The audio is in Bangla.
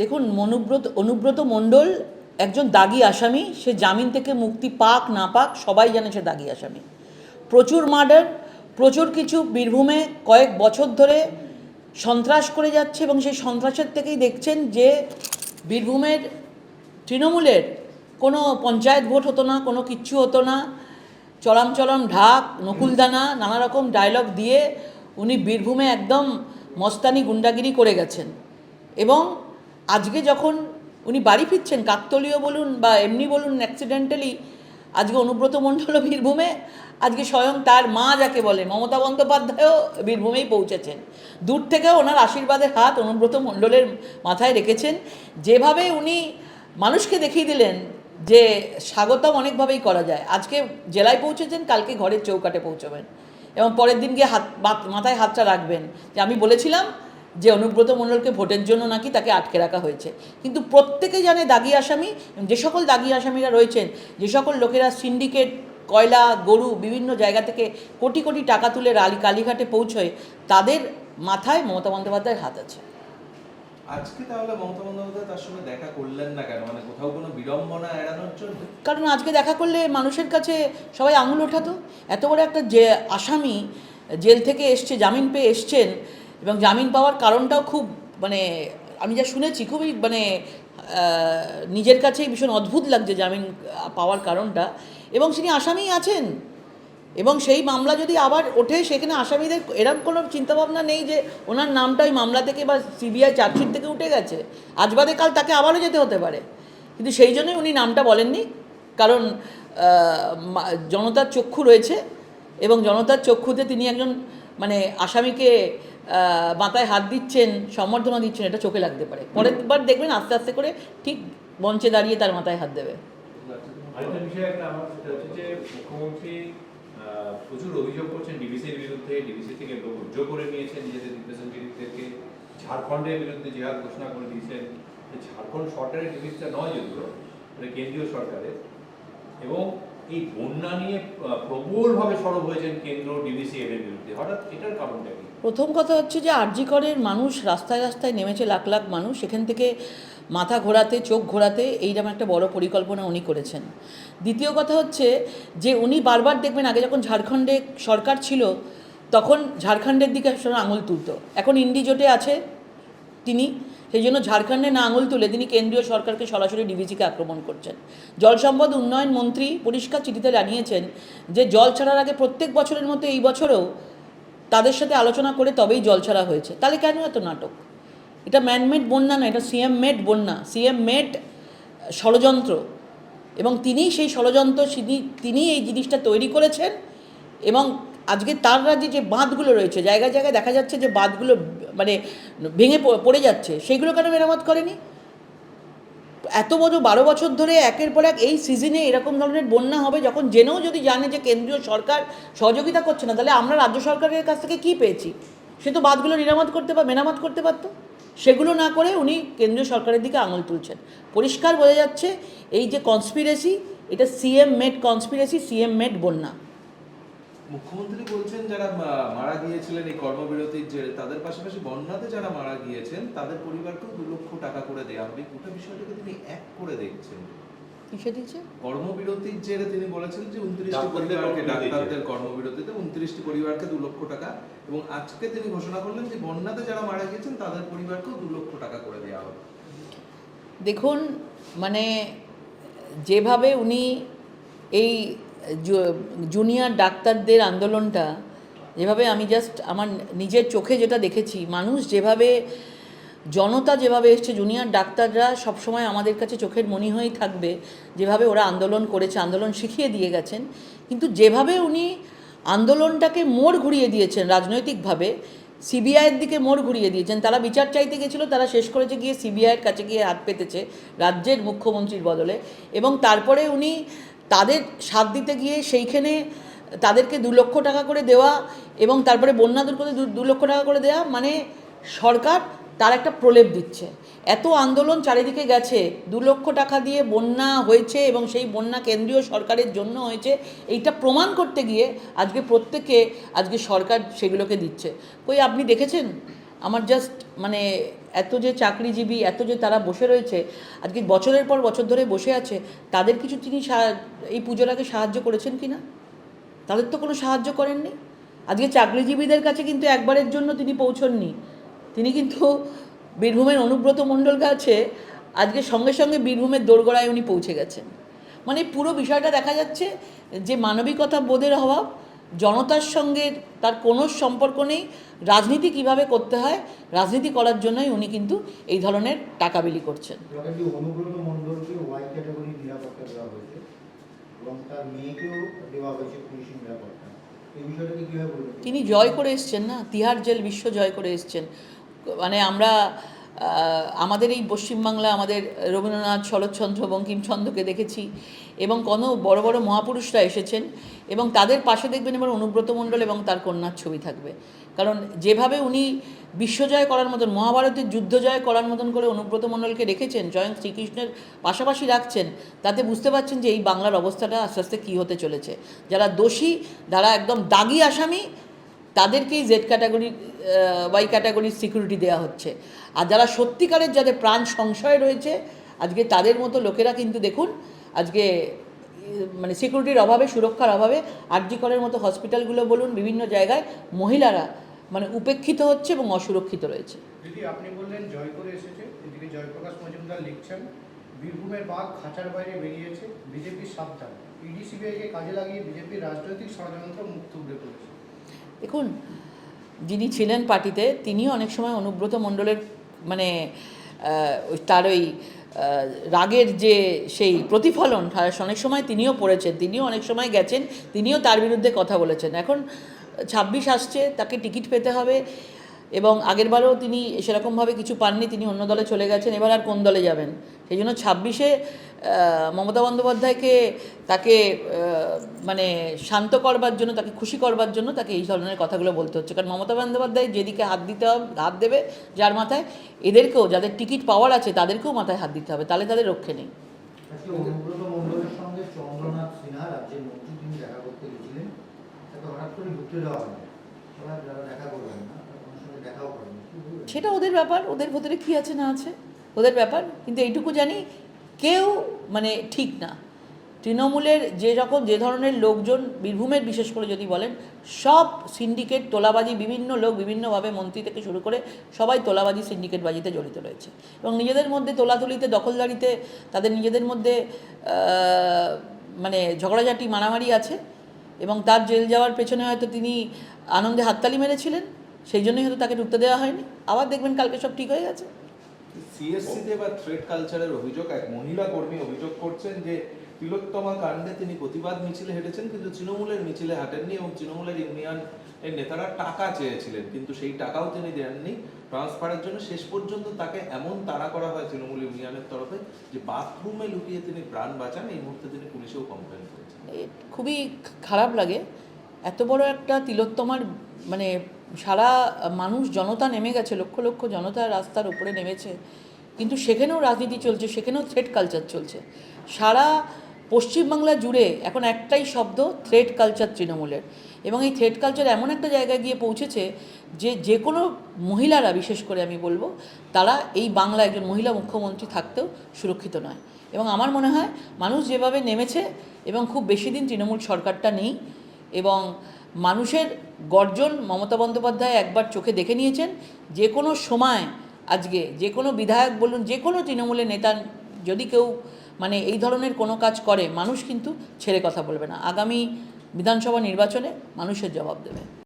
দেখুন, মনুব্রত, অনুব্রত মণ্ডল একজন দাগি আসামি। সে জামিন থেকে মুক্তি পাক, না পাক, সবাই জানে সে দাগি আসামি। প্রচুর মার্ডার, প্রচুর কিছু বীরভূমে কয়েক বছর ধরে সন্ত্রাস করে যাচ্ছে এবং সেই সন্ত্রাসের থেকেই দেখছেন যে বীরভূমের তৃণমূলের কোনো পঞ্চায়েত ভোট হতো না, কোনো কিচ্ছু হতো না। চলাম চলাম ঢাক, নকুলদানা, নানা রকম ডায়লগ দিয়ে উনি বীরভূমে একদম মস্তানি গুন্ডাগিরি করে গেছেন। এবং আজকে যখন উনি বাড়ি ফিরছেন, কাকতলীয় বলুন বা এমনি বলুন অ্যাক্সিডেন্টালি আজকে অনুব্রত মণ্ডলও বীরভূমে, আজকে স্বয়ং তার মা যাকে বলে, মমতা বন্দ্যোপাধ্যায়ও বীরভূমেই পৌঁছেছেন। দূর থেকেও ওনার আশীর্বাদের হাত অনুব্রত মণ্ডলের মাথায় রেখেছেন। যেভাবে উনি মানুষকে দেখিয়ে দিলেন যে স্বাগতম অনেকভাবেই করা যায়। আজকে জেলায় পৌঁছেছেন, কালকে ঘরের চৌকাটে পৌঁছবেন। এবং পরের দিন গিয়ে হাত, মাথায় হাতটা রাখবেন। যে আমি বলেছিলাম যে অনুব্রত মণ্ডলকে ভোটের জন্য নাকি তাকে আটকে রাখা হয়েছে। কিন্তু প্রত্যেকে জানে দাগি আসামি যে সকল দাগি আসামিরা রয়েছেন যে সকল লোকেরা সিন্ডিকেট কয়লা গরু বিভিন্ন জায়গা থেকে কোটি কোটি টাকা তুলে রালি কালীঘাটে পৌঁছয় তাদের মাথায় মমতা বন্দ্যোপাধ্যায়ের হাত আছে। আজকে তাহলে মমতা বন্দ্যোপাধ্যায় তার সঙ্গে দেখা করলেন না কেন? মানে কোথাও কোনো বিড়ম্বনা এড়ানোর জন্য? কারণ আজকে দেখা করলে মানুষের কাছে সবাই আঙুল ওঠাতো। এত বড় একটা যে আসামি জেল থেকে এসছে জামিন পেয়ে এসছেন এবং জামিন পাওয়ার কারণটাও খুব মানে আমি যা শুনেছি খুবই মানে নিজের কাছেই ভীষণ অদ্ভুত লাগছে জামিন পাওয়ার কারণটা। এবং তিনি আসামি আছেন, এবং সেই মামলা যদি আবার ওঠে, সেখানে আসামিদের এরকম কোনো চিন্তাভাবনা নেই যে ওনার নামটা ওই মামলা থেকে বা সিবিআই চার্জশিট থেকে উঠে গেছে। আজ বাদে কাল তাকে আবারও যেতে হতে পারে। কিন্তু সেই জন্যই উনি নামটা বলেননি। কারণ জনতার চক্ষু রয়েছে, এবং জনতার চক্ষুতে তিনি একজন মানে আসামিকে মাথায় হাত দিচ্ছেন, সম্বর্ধনা দিচ্ছেন, এটা চোখে লাগতে পারে। পরের বার দেখবেন আস্তে আস্তে করে ঠিক মঞ্চে দাঁড়িয়ে তার মাথায় হাত দেবে। যে মুখ্যমন্ত্রী প্রচুর অভিযোগ করছেন ডিবিসির বিরুদ্ধে, ডিবিসি থেকে লোক করে নিয়েছেন নিজেদের রিপ্রেজেন্টেটিভদেরকে ঝাড়খণ্ডের বিরুদ্ধে জেহাদ ঘোষণা করে দিয়েছেন ঝাড়খণ্ড সরকারের ডিবিসিটা নয় যদিও কেন্দ্রীয় সরকারের। এবং এই বন্যা নিয়ে প্রবলভাবে সরব হয়েছেন কেন্দ্র ডিবিসি এদের বিরুদ্ধে। হঠাৎ এটার কারণটা কি? প্রথম কথা হচ্ছে যে আরজিকরের মানুষ রাস্তায় রাস্তায় নেমেছে লাখ লাখ মানুষ, সেখান থেকে মাথা ঘোরাতে, চোখ ঘোরাতে এইরকম একটা বড় পরিকল্পনা উনি করেছেন। দ্বিতীয় কথা হচ্ছে যে উনি বারবার দেখবেন, আগে যখন ঝাড়খণ্ডে সরকার ছিল, তখন ঝাড়খণ্ডের দিকে আঙুল তুলতো। এখন ইন্ডি জোটে আছে তিনি সেই জন্য ঝাড়খণ্ডে না আঙুল তুলে তিনি কেন্দ্রীয় সরকারকে সরাসরি ডিভিজিকে আক্রমণ করছেন। জল সম্পদ উন্নয়ন মন্ত্রী পরিষ্কার চিঠিতে জানিয়েছেন যে, জল ছাড়ার আগে প্রত্যেক বছরের মতো এই বছরেও তাদের সাথে আলোচনা করে তবেই জল ছাড়া হয়েছে। তাহলে কেন এত নাটক? এটা ম্যানমেড বন্যা না, এটা সিএম মেড বন্যা। সিএম মেড ষড়যন্ত্র। এবং তিনিই সেই ষড়যন্ত্র, তিনি এই জিনিসটা তৈরি করেছেন এবং আজকে তার রাজ্যে যে বাঁধগুলো রয়েছে, জায়গায় জায়গায় দেখা যাচ্ছে যে বাঁধগুলো মানে ভেঙে পড়ে যাচ্ছে, সেগুলো কেন মেরামত করেনি? এত বড় বারো বছর ধরে একের পর এক এই সিজনে এরকম ধরনের বন্যা হবে, যখন জেনেও যদি জানে যে কেন্দ্রীয় সরকার সহযোগিতা করছে না, তাহলে আমরা রাজ্য সরকারের কাছ থেকে কী পেয়েছি? সে তো বাঁধগুলো নিরামত করতে বা মেরামত করতে পারতো। সেগুলো না করে উনি কেন্দ্রীয় সরকারের দিকে আঙুল তুলছেন। পরিষ্কার বোঝা যাচ্ছে এই যে কনস্পিরেসি এটা CM made conspiracy CM made বন্যা। মুখ্যমন্ত্রী বলছেন যারা মারা গিয়েছিলেন এই কর্মবিরতির জেরে তাদের পাশাপাশি বন্যাতে যারা মারা গিয়েছেন তাদের পরিবারকেও দু লক্ষ টাকা করে দেওয়া হবে। গোটা বিষয়টাকে তিনি এক করে দেখছেন। কর্মবিরতির জেরে তিনি বলেছেন যে উনত্রিশটি ডাক্তারদের পরিবারকে ডাক্তারদের কর্মবিরতিতে উনত্রিশটি পরিবারকে দু লক্ষ টাকা এবং আজকে তিনি ঘোষণা করলেন যে বন্যাতে যারা মারা গিয়েছেন তাদের পরিবারকেও দু লক্ষ টাকা করে দেওয়া হবে। দেখুন মানে যেভাবে উনি এই জুনিয়র ডাক্তারদের আন্দোলনটা, যেভাবে আমি জাস্ট আমার নিজের চোখে যেটা দেখেছি, মানুষ যেভাবে, জনতা যেভাবে এসছে জুনিয়র ডাক্তাররা সবসময় আমাদের কাছে চোখের মনি হয়েই থাকবে, যেভাবে ওরা আন্দোলন করেছে, আন্দোলন শিখিয়ে দিয়ে গেছেন, কিন্তু যেভাবে উনি আন্দোলনটাকে মোড় ঘুরিয়ে দিয়েছেন রাজনৈতিকভাবে সিবিআইয়ের দিকে মোড় ঘুরিয়ে দিয়েছেন, তারা বিচার চাইতে গেছিল, তারা শেষ করেছে গিয়ে সিবিআইয়ের কাছে গিয়ে হাত পেতেছে, রাজ্যের মুখ্যমন্ত্রীর বদলে, এবং তারপরে উনি তাদের সাথ দিতে গিয়ে সেইখানে তাদেরকে দু লক্ষ টাকা করে দেওয়া এবং তারপরে বন্যা দূর করে দু- দু লক্ষ টাকা করে দেওয়া মানে সরকার তার একটা প্রলেপ দিচ্ছে। এত আন্দোলন চারিদিকে গেছে, দু লক্ষ টাকা দিয়ে বন্যা হয়েছে এবং সেই বন্যা কেন্দ্রীয় সরকারের জন্য হয়েছে, এইটা প্রমাণ করতে গিয়ে আজকে প্রত্যেকে, আজকে সরকার সেগুলোকে দিচ্ছে। কই, আপনি দেখেছেন? আমার জাস্ট মানে এত যে চাকরিজীবী, এত যে তারা বসে রয়েছে, আজকে বছরের পর বছর ধরে বসে আছে, তাদের কিছু তিনি এই পুজোর আগে সাহায্য করেছেন কি না? তাদের তো কোনো সাহায্য করেননি। আজকে চাকরিজীবীদের কাছে কিন্তু একবারের জন্য তিনি পৌঁছননি। তিনি কিন্তু বীরভূমের অনুব্রত মণ্ডল কাছে আজকে সঙ্গে সঙ্গে বীরভূমের দোরগোড়ায় উনি পৌঁছে গেছেন। মানে পুরো বিষয়টা দেখা যাচ্ছে যে মানবিকতা বোধের অভাব জনতার সঙ্গে তার কোনো সম্পর্ক নেই। রাজনীতি কীভাবে করতে হয় রাজনীতি করার জন্যই উনি কিন্তু এই ধরনের টাকা বিলি করছেন। তিনি জয় করে এসছেন না? তিহার জেল বিশ্ব জয় করে এসছেন। মানে আমরা আমাদের এই পশ্চিমবাংলা আমাদের রবীন্দ্রনাথ, শরৎচন্দ্র, বঙ্কিমচন্দ্রকে দেখেছি এবং কোনো বড় বড় মহাপুরুষরা এসেছেন এবং তাদের পাশে দেখবেন এবার অনুব্রত মণ্ডল এবং তার কন্যার ছবি থাকবে। কারণ যেভাবে উনি বিশ্বজয় করার মতন, মহাভারতের যুদ্ধ জয় করার মতন করে অনুব্রত মণ্ডলকে রেখেছেন স্বয়ং শ্রীকৃষ্ণের পাশাপাশি রাখছেন, তাতে বুঝতে পারছেন যে এই বাংলার অবস্থাটা আস্তে আস্তে কী হতে চলেছে। যারা দোষী, যারা একদম দাগি আসামি তাদেরকেই জেড ক্যাটাগরি ওয়াই ক্যাটাগরির সিকিউরিটি দেওয়া হচ্ছে। আর যারা সত্যিকারের যাদের প্রাণ সংশয় রয়েছে, আজকে তাদের মতো লোকেরা কিন্তু দেখুন, আজকে মানে সিকিউরিটির অভাবে, সুরক্ষার অভাবে আরজিকরের মতো হসপিটালগুলো বলুন, বিভিন্ন জায়গায় মহিলারা মানে উপেক্ষিত হচ্ছে এবং অসুরক্ষিত রয়েছে। দিদি, আপনি বললেন জয় করে এসেছে, এদিকে জয়প্রকাশ মজুমদার লিখছেন, বীরভূমের বাঘ খাঁচার বাইরে বেরিয়েছে বিজেপির সাবধান। ইডি সিবিআইকে কাজে লাগিয়ে বিজেপির রাজনৈতিক ষড়যন্ত্র মুখ তুবড়ে পড়েছে। দেখুন, যিনি ছিলেন পার্টিতে, তিনিও অনেক সময় অনুব্রত মণ্ডলের মানে তার ওই রাগের যে সেই প্রতিফলন তার অনেক সময় তিনিও পড়েছেন, তিনিও অনেক সময় গেছেন, তিনিও তার বিরুদ্ধে কথা বলেছেন। এখন ছাব্বিশ আসছে, তাকে টিকিট পেতে হবে। এবং আগেরবারও তিনি সেরকমভাবে কিছু পাননি, তিনি অন্য দলে চলে গেছেন, এবার আর কোন দলে যাবেন? সেই জন্য ছাব্বিশে মমতা বন্দ্যোপাধ্যায়কে তাকে মানে শান্ত করবার জন্য, তাকে খুশি করবার জন্য তাকে এই ধরনের কথাগুলো বলতে হচ্ছে। কারণ মমতা বন্দ্যোপাধ্যায় যেদিকে হাত দিতে হবে, হাত দেবে যার মাথায়, এদেরকেও, যাদের টিকিট পাওয়ার আছে, তাদেরকেও মাথায় হাত দিতে হবে, তাহলে তাদের রক্ষে নেই। চন্দ্রনাথ সিনহা রাজ্যের মন্ত্রী তিনি দেখা করতে গেছিলেন হঠাৎ করে ঢুকতে দেওয়া ওরা যারা দেখা করবেন না তারা ওনার সঙ্গে দেখাও করেনি কি বলবেন? সেটা ওদের ব্যাপার, ওদের ভেতরে কী আছে না আছে, ওদের ব্যাপার। কিন্তু এইটুকু জানি, কেউ মানে ঠিক না। তৃণমূলের যে রকম, যে ধরনের লোকজন, বীরভূমের বিশেষ করে যদি বলেন, সব সিন্ডিকেট তোলাবাজি, বিভিন্ন লোক বিভিন্নভাবে মন্ত্রী থেকে শুরু করে সবাই তোলাবাজি সিন্ডিকেটবাজিতে জড়িত রয়েছে। এবং নিজেদের মধ্যে তোলাতুলিতে, দখলদারিতে, তাদের নিজেদের মধ্যে মানে ঝগড়াঝাটি, মারামারি আছে। এবং তার জেল যাওয়ার পেছনে হয়তো তিনি আনন্দে হাততালি মেরেছিলেন। সেই জন্যই হয়তো তাকে ঢুকতে দেওয়া হয়নি। আবার দেখবেন কালকে সব ঠিক হয়ে গেছে। সিএসসিতে বা থ্রেড কালচারের অভিযোগ এক মহিলা কর্মী অভিযোগ করছেন যে তিলোত্তমা কাণ্ডে তিনি প্রতিবাদ মিছিলে হেঁটেছেন কিন্তু তৃণমূলের মিছিলে হাঁটেননি এবং তৃণমূলের ইউনিয়ন এর নেতারা টাকা চেয়েছিলেন কিন্তু সেই টাকাও তিনি দেননি। ট্রান্সফারের জন্য শেষ পর্যন্ত তাকে এমন তাড়া করা হয় তৃণমূল ইউনিয়নের তরফে যে বাথরুমে লুকিয়ে তিনি প্রাণ বাঁচান। এই মুহূর্তে তিনি পুলিশেও কমপ্লেন করেছেন। খুবই খারাপ লাগে। এত বড় একটা তিলোত্তমার মানে সারা মানুষ, জনতা নেমে গেছে, লক্ষ লক্ষ জনতা রাস্তার উপরে নেমেছে। কিন্তু সেখানেও রাজনীতি চলছে, সেখানেও থ্রেড কালচার চলছে। সারা পশ্চিমবাংলা জুড়ে এখন একটাই শব্দ থ্রেড কালচার তৃণমূলের। এবং এই থ্রেড কালচার এমন একটা জায়গায় গিয়ে পৌঁছেছে যে যে কোনো মহিলারা, বিশেষ করে আমি বলব, তারা এই বাংলা একজন মহিলা মুখ্যমন্ত্রী থাকতেও সুরক্ষিত নয়। এবং আমার মনে হয় মানুষ যেভাবে নেমেছে, এবং খুব বেশি দিন তৃণমূল সরকারটা নেই, এবং মানুষের গর্জন মমতা বন্দ্যোপাধ্যায় একবার চোখে দেখে নিয়েছেন। যে কোনো সময় আজকে, যে কোনো বিধায়ক বলুন, যে কোনো তৃণমূলের নেতা যদি কেউ মানে এই ধরনের কোনো কাজ করে, মানুষ কিন্তু ছেড়ে কথা বলবে না। আগামী বিধানসভা নির্বাচনে মানুষের জবাব দেবে।